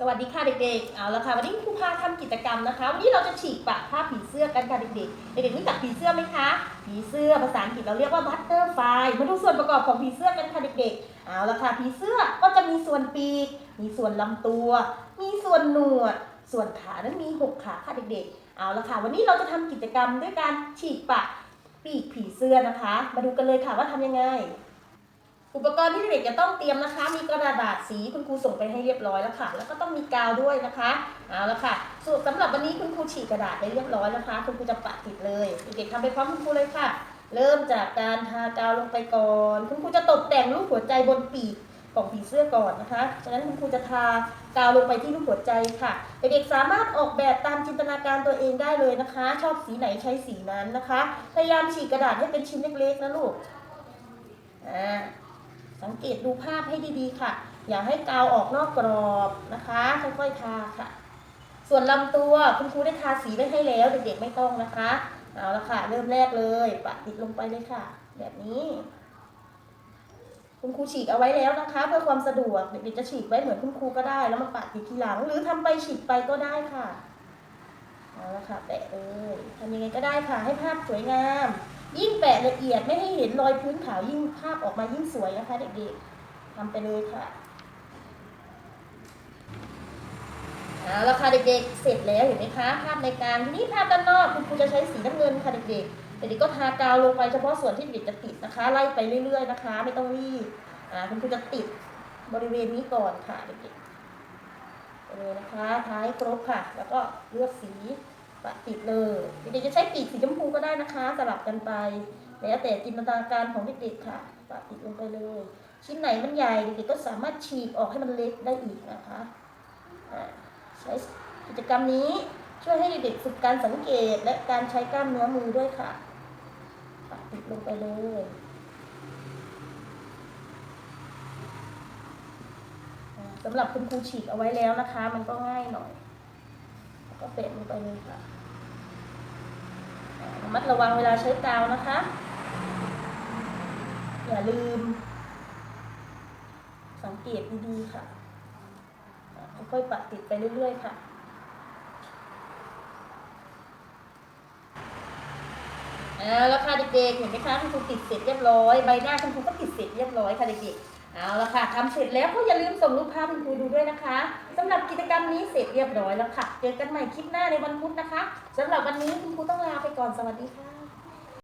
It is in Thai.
สวัสดีค่ะเด็กๆ เอาละค่ะวันนี้ครูพาทำกิจกรรมนะคะวันนี้เราจะฉีกปากผ้าผีเสื้อกันค่ะเด็กๆ เด็กๆรู้จักผีเสื้อไหมคะ ผีเสื้อภาษาอังกฤษเราเรียกว่า butterfly มาดูส่วนประกอบของผีเสื้อกันค่ะเด็กๆ เอาละค่ะผีเสื้อก็จะมีส่วนปีก มีส่วนลำตัว มีส่วนหนวด ส่วนขานั้นมีหกขาค่ะเด็กๆ เอาละค่ะวันนี้เราจะทำกิจกรรมด้วยการฉีกปากปีกผีเสื้อนะคะ มาดูกันเลยค่ะว่าทำยังไง อุปกรณ์ที่เด็กจะต้องเตรียมนะคะ มีกระดาษสีคุณครูส่งไปให้เรียบร้อยแล้วค่ะ แล้วก็ต้องมีกาวด้วยนะคะเอาละค่ะส่วนสำหรับวันนี้คุณครูฉีกกระดาษไปเรียบร้อยนะคะคุณครูจะปะติดเลยเด็กๆทำไปพร้อมคุณครูเลยค่ะ เริ่มจากการทากาวลงไปก่อน คุณครูจะตกแต่งรูปหัวใจบนปีกของผีเสื้อก่อนนะคะฉะนั้นคุณครูจะทากาวลงไปที่รูปหัวใจค่ะ เด็กๆสามารถออกแบบตามจินตนาการตัวเองได้เลยนะคะ ชอบสีไหนใช้สีนั้นนะคะ พยายามฉีกกระดาษให้เป็นชิ้นเล็กๆนะลูกอ่า สังเกตดูภาพให้ดีๆค่ะ อย่าให้กาวออกนอกกรอบนะคะ ค่อยๆทาค่ะ ส่วนลำตัวคุณครูได้ทาสีไว้ให้แล้ว เด็กๆไม่ต้องนะคะเอาละค่ะ เริ่มแรกเลยปะติดลงไปเลยค่ะ แบบนี้ คุณครูฉีกเอาไว้แล้วนะคะ เพื่อความสะดวกเด็กๆจะฉีกไว้เหมือนคุณครูก็ได้ แล้วมาปะติดทีหลัง หรือทำไปฉีกไปก็ได้ค่ะเอาละค่ะแปะเลยทำยังไงก็ได้ค่ะ ให้ภาพสวยงาม ยิ่งแปะละเอียดไม่ให้เห็นรอยพื้นขาวยิ่งภาพออกมายิ่งสวยนะคะเด็กๆทำไปเลยค่ะเอาละค่ะเด็กๆ เสร็จแล้วเห็นไหมคะภาพในการทีนี้ภาพด้านนอกคุณครูจะใช้สีน้ำเงินค่ะเด็กๆเด็กๆก็ทากาวลงไปเฉพาะส่วนที่เด็กจะติดนะคะ ไล่ไปเรื่อยๆนะคะ ไม่ต้องรีบอ่าคุณครูจะติดบริเวณนี้ก่อนค่ะเด็กๆเลยนะคะทาให้ครบค่ะ แล้วก็เลือกสี ปะติดเลยเด็กๆจะใช้ปีกสีชมพูก็ได้นะคะ สลับกันไป แล้วแต่จินตนาการของเด็กๆค่ะ ปะติดลงไปเลย ชิ้นไหนมันใหญ่เด็กๆก็สามารถฉีกออกให้มันเล็กได้อีกนะคะใช้กิจกรรมนี้ช่วยให้เด็กๆฝึกการสังเกตและการใช้กล้ามเนื้อมือด้วยค่ะปะติดลงไปเลยสำหรับคุณครูฉีกเอาไว้แล้วนะคะ มันก็ง่ายหน่อย ก็เปะลงไปเลยค่ะ ระมัดระวังเวลาใช้กาวนะคะ อย่าลืม สังเกตดีๆค่ะค่อยๆปะติดไปเรื่อยๆค่ะเอาละค่ะเด็กๆเห็นไหมคะคุณครูติดเสร็จเรียบร้อยใบหน้าคุณครูก็ติดเสร็จเรียบร้อยค่ะเด็กๆ เอาละค่ะทำเสร็จแล้วก็อย่าลืมส่งรูปภาพคุณครูดูด้วยนะคะสำหรับกิจกรรมนี้เสร็จเรียบร้อยแล้วค่ะ เจอกันใหม่คลิปหน้าในวันพุธนะคะสำหรับวันนี้คุณครูต้องลาไปก่อนสวัสดีค่ะ